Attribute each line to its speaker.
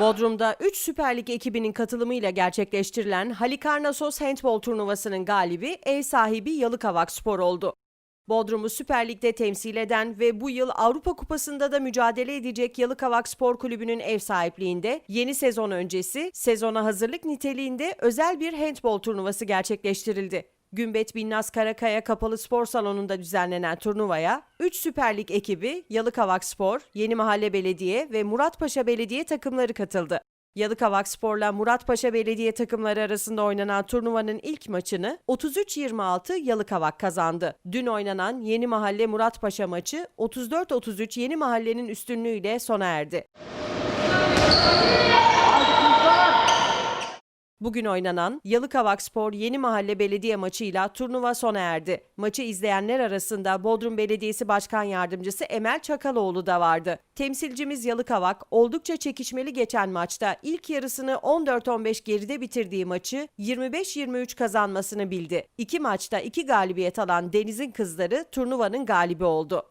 Speaker 1: Bodrum'da 3 Süper Lig ekibinin katılımıyla gerçekleştirilen Halikarnassos Handball turnuvasının galibi ev sahibi Yalıkavak Spor oldu. Bodrum'u Süper Lig'de temsil eden ve bu yıl Avrupa Kupası'nda da mücadele edecek Yalıkavak Spor Kulübü'nün ev sahipliğinde yeni sezon öncesi sezona hazırlık niteliğinde özel bir handball turnuvası gerçekleştirildi. Gümbet Binnaz Karakaya Kapalı Spor Salonu'nda düzenlenen turnuvaya 3 Süper Lig ekibi Yalıkavak Spor, Yeni Mahalle Belediye ve Muratpaşa Belediye takımları katıldı. Yalıkavak Spor'la Muratpaşa Belediye takımları arasında oynanan turnuvanın ilk maçını 33-26 Yalıkavak kazandı. Dün oynanan Yeni Mahalle Muratpaşa maçı 34-33 Yeni Mahalle'nin üstünlüğüyle sona erdi. Bugün oynanan Yalıkavak Spor Yeni Mahalle Belediye maçıyla turnuva sona erdi. Maçı izleyenler arasında Bodrum Belediyesi Başkan Yardımcısı Emel Çakaloğlu da vardı. Temsilcimiz Yalıkavak oldukça çekişmeli geçen maçta ilk yarısını 14-15 geride bitirdiği maçı 25-23 kazanmasını bildi. İki maçta iki galibiyet alan Deniz'in kızları turnuvanın galibi oldu.